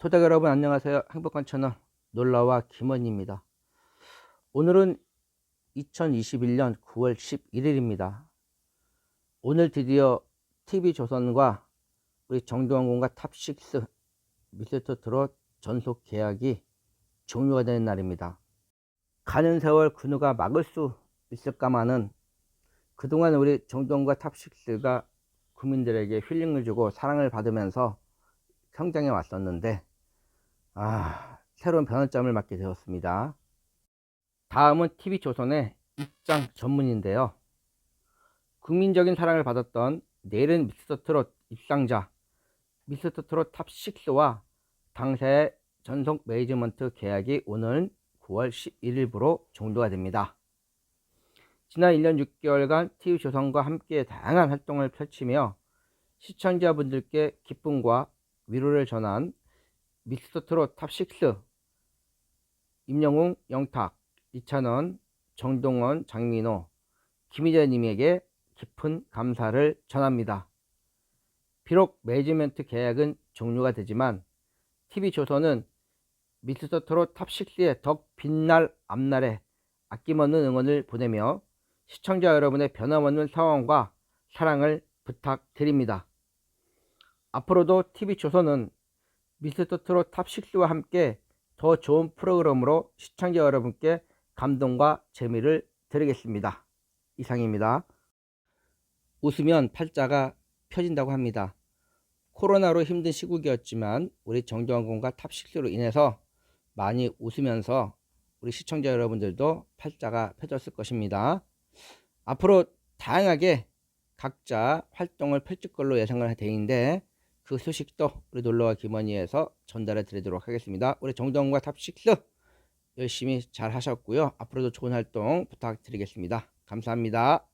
토닥 여러분 안녕하세요. 행복한 채널 놀라와 김원입니다. 오늘은 2021년 9월 11일입니다. 오늘 드디어 TV조선과 우리 정동원 군과 탑6 미스터 트롯 전속 계약이 종료가 되는 날입니다. 가는 세월 그 누가 막을 수 있을까마는 그동안 우리 정동원과 탑6가 국민들에게 힐링을 주고 사랑을 받으면서 성장해 왔었는데 아 새로운 변환점을 맞게 되었습니다. 다음은 TV조선의 입장 전문인데요. 국민적인 사랑을 받았던 내일은 미스터 트롯 입상자 미스터 트롯 탑6와 당사의 전속 매니지먼트 계약이 오늘 9월 11일부로 종료가 됩니다. 지난 1년 6개월간 TV조선과 함께 다양한 활동을 펼치며 시청자분들께 기쁨과 위로를 전한 미스터 트롯 탑6 임영웅, 영탁, 이찬원, 정동원, 장민호, 김희재님에게 깊은 감사를 전합니다. 비록 매니지먼트 계약은 종료가 되지만 TV조선은 미스터 트롯 탑6의 덕 빛날 앞날에 아낌없는 응원을 보내며 시청자 여러분의 변함없는 사랑과 사랑을 부탁드립니다. 앞으로도 TV조선은 미스터 트롯 탑6와 함께 더 좋은 프로그램으로 시청자 여러분께 감동과 재미를 드리겠습니다. 이상입니다. 웃으면 팔자가 펴진다고 합니다. 코로나로 힘든 시국이었지만 우리 정정원 군과 탑6로 인해서 많이 웃으면서 우리 시청자 여러분들도 팔자가 펴졌을 것입니다. 앞으로 다양하게 각자 활동을 펼칠 걸로 예상을 되는데 그 소식도 우리 놀러와 김원희에서 전달해 드리도록 하겠습니다. 우리 정동과 탑6 열심히 잘 하셨고요. 앞으로도 좋은 활동 부탁드리겠습니다. 감사합니다.